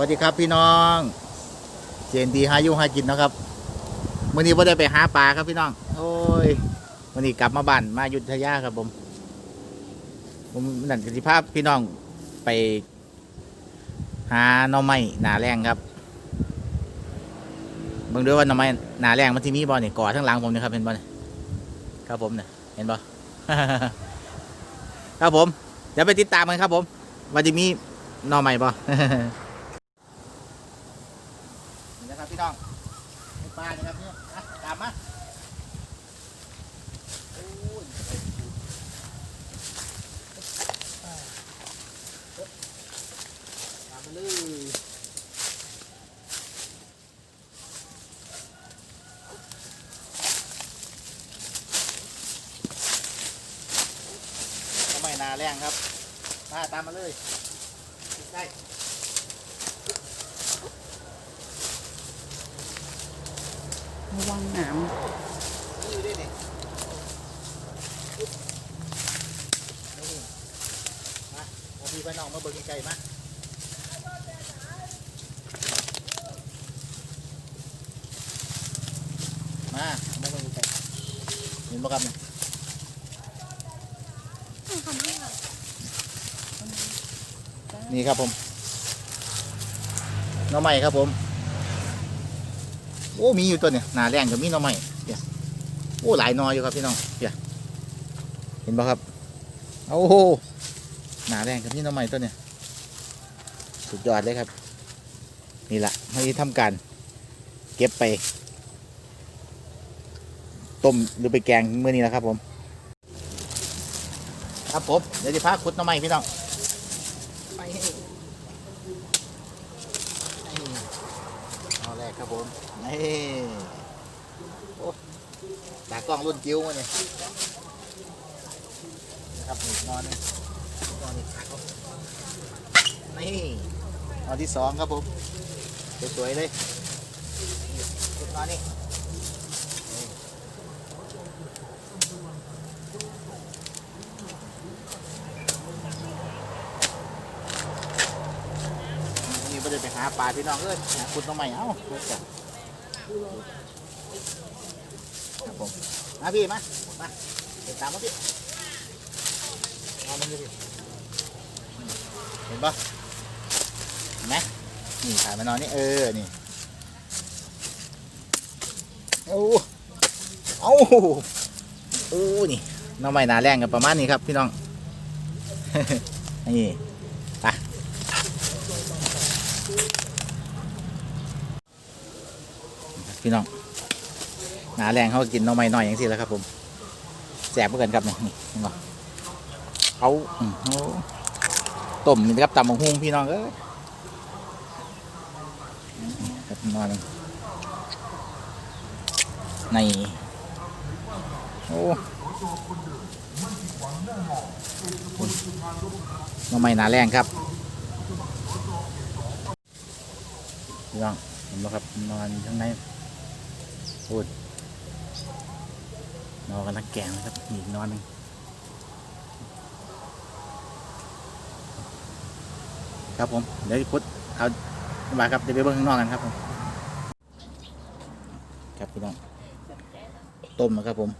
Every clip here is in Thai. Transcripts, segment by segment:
วัสดีครับพี่น้องเจนดีหายุหากินนะครับมื่อนี้พ่ได้ไปหาปลาครับพี่น้อง โอ้ยมื่อนี้กลับมาบ้านมายุทธยาครับผม ผมนั่นกสิภาพพี่น้องไป หาหน่อไม้หนาแรงครับเบิ่งด้วยว่าหน่อไม้หนาแรงมันที่มีบ่เนี่ยก่อทั้งหลังผมเนี่ยครับเห็นบ่เนี่ยครับผมเนี่ยเห็นบ่ครับผมเดี๋ยวไปติดตามกันครับผมว่าจะมีหน่อใหม่ป่ะ นี่นะครับพี่น้องให้ปลานะครับเนี่ยอะตามมาโอ้ยตามมาเลยหน่อไม้นา แรงครับมาตามมาเลยใกล้ระวังหนามนี่ด้วยนี่นี่มาเอาพี่ไปน้องมาเบิ่งไกลๆมามามาเบิ่งไกลๆเห็นบ่ครับเนี่ย นี่ครับผมหน้องใหม่ครับผม โอ้มีอยู่ตัวเนี่ยหนาแรงกับมีหน้องใหม่เียโอ้หลายนออยู่ครับพี่น้องเียเห็นบ่ครับโอ้โหหนาแรงกับมีหน้องใหม่ตัวเนี่ยสุดยอดเลยครับ นี่แหละไม่ได้ทำการ เก็บไปต้มหรือไปแกงเมื่อนี้แหละครับผม ครับผมเดี๋ยวจะพาขุดหน้องใหม่พี่น้อง ไปให้ให้เอาแรกครับผม นี่โอ้ตากล้องรุ่นกิ้วมาเนี่ยนะครับนี่นอนนี่นอนนี่ขาเขานี่นอนที่สองครับผม สวยๆเลยนี่ชุดนอนนี่นี่วันนี่ไม่ได้ไป หาปลาพี่น้องเอ้ยหาคุณต้องใหม่เอ้าเพื่อจะครับผมมาพี่มามาเดินตามมาพี่เอามันดูพี่เห็นปะเห็นไหมนี่ถ่ายมานอนนี่เออนี่โอ้เอาโอ้นี่น้องใหม่หนาแรงกันประมาณนี้ครับพี่น้องนี่ไป พี่น้องหนาแรงเขากินน้องใหม่น้อยอย่างสิแล้วครับ ผมแสบเหมือนกันครับนี่นี่เห็นปะเอาอืมโอ้ต้มนี่ครับตำบักหุ่งพี่น้องเอ้ยนี่ครับนอนในโอ้หน้องใหม่หนาแรงครับพี่น้องเห็นไหมครับนอนข้างใน พูดนอนกันทั้งแกงเลยครับอีกนอนหนึ่งครับผม เดี๋ยวพุทธเอามาครับเดี๋ยวไปเบิ่งข้างนอกกันครับผมครับพี่น้องต้มนะครับผม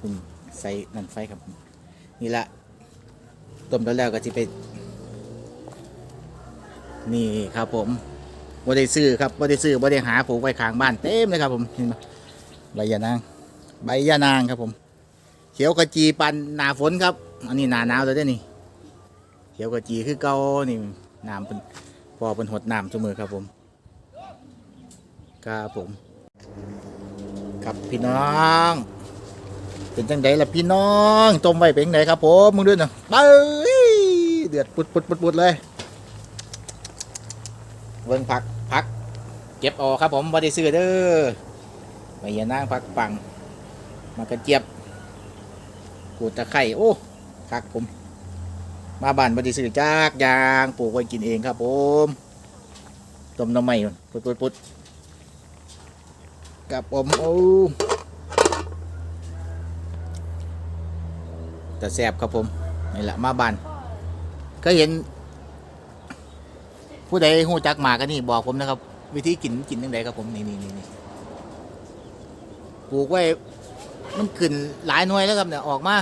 ผมใส่นันไฟครับผมนี่ละต้มแล้วแล้วก็จะไป นี่ครับผม บ่ได้ซื้อครับบ่ได้ซื้อบ่ได้หาปลูกไว้ข้างบ้านเต็มเลยครับ ผมเห็นไหมใบยานาง ใบยานางครับผม เขียวกระจีปันหนาฝนครับ อันนี้หนาหนาวแล้วเด้นี่ เขียวกระจีคือเก่านี่น้ำเป็นพอเป็นหดน้ำเสมอครับผมครับผม ครับพี่น้องเป็นจังไดล่ะพี่น้องต้มไว้เป็นจังไดครับผมมึงด้วยนะเบ้ยเดือดปุดปุดปุดปุดเลยเบิ่งผัก ผัก เก็บออกครับผมบ่ได้ซื้อเด้อใบยานางผักปัง มากระเจี๊ยบ กูตะไคร่โอ้คักผม มาบ้านบ่ได้ซื้อจากยางปลูกไว้กินเองครับผมต้มน้ำใหม่ปุดปุดปุดกับผมโอ้แต่แซ่บครับผมนี่แหละมาบ้านก็เห็น ผู้ใดหูจักหมากันนี่บอกผมนะครับ วิธีกินกินยังไงครับผมนี่นี่นี่นี่ปลูกไว้ มันขึ้นหลายหน่วยแล้วครับเนี่ยออกมา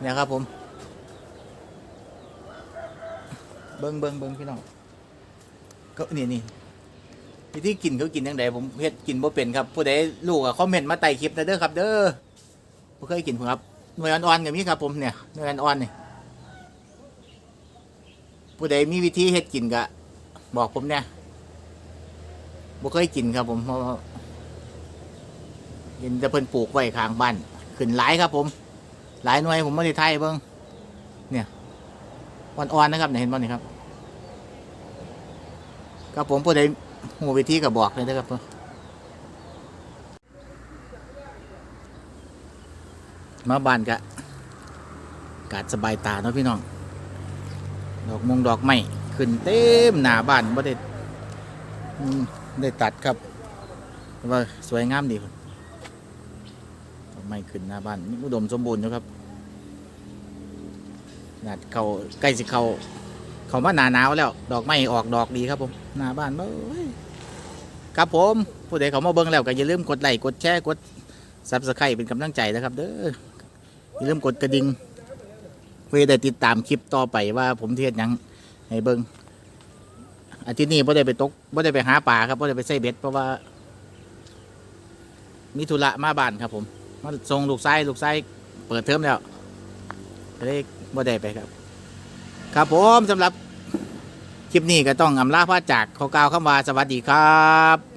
เนี่ยครับ ผม เบิ้งเบิ้งเบิ้งพี่น้องก็นี่นี่วิธีกินเขากินยังไงผมเฮ็ดกินบ่เป็นครับผู้ใดลูกอะคอมเมนต์มาใต้คลิปนะเด้อครับ เด้อบ่เคยกินผมครับหน่วยอ่อนๆกับมีครับผมเนี่ยหน่วยอ่อนๆนี่ ผู้ใดมีวิธีเฮ็ดกินก็บอกผมเนี่ยบ่เคยกินครับ ผมเพราะเห็นแต่เพิ่นปลูกไว้ข้างบ้านขึ้นหลายครับ ผม หลายหน่วยผมไม่ได้ไทยเบิ่งเนี่ยอ่อนๆนะครับเห็นบ่นี่ครับครับผมผู้ใดหูวิธีก็บอกเลยนะครับมาบ้านกะกาดสบายตาเนาะพี่น้อง ดอกมงดอกไม้ขึ้นเต็มหน้าบ้านบ่ได้ได้ตัดครับว่าสวยงามดีดอกไม้ขึ้นหน้าบ้านนี่อุดมสมบูรณ์อยู่ครับนาดเขาใกล้สิเขาเขามาหนาหนาวแล้ว ดอกไม้ออกดอกดีครับผมหน้าบ้านเบ้ยครับผมผู้ใดเขามาเบิ่งแล้วก็อย่าลืมกดไลค์กดแชร์กดซับสไครต์เป็นกำลังใจนะครับ เด้ออย่าลืมกดกระดิ่ง เพื่อได้ติดตามคลิปต่อไปว่าผมเทศหยังให้เบิ่งอาทิตย์นี้ไ่ได้ไปตกไ่ได้ไปหาปลาครับไ่ได้ไปใส่เบ็ดเพราะว่า มีธุระมาบ้านครับ ผมมาส่งลูกไส้ลูกไส้เปิดเทอมแล้วเลยไ่ได้ไปครับ ครับผมสำหรับคลิปนี้ก็ต้องอำลาพระจากขอกล่าวคำว่าสวัสดีครับ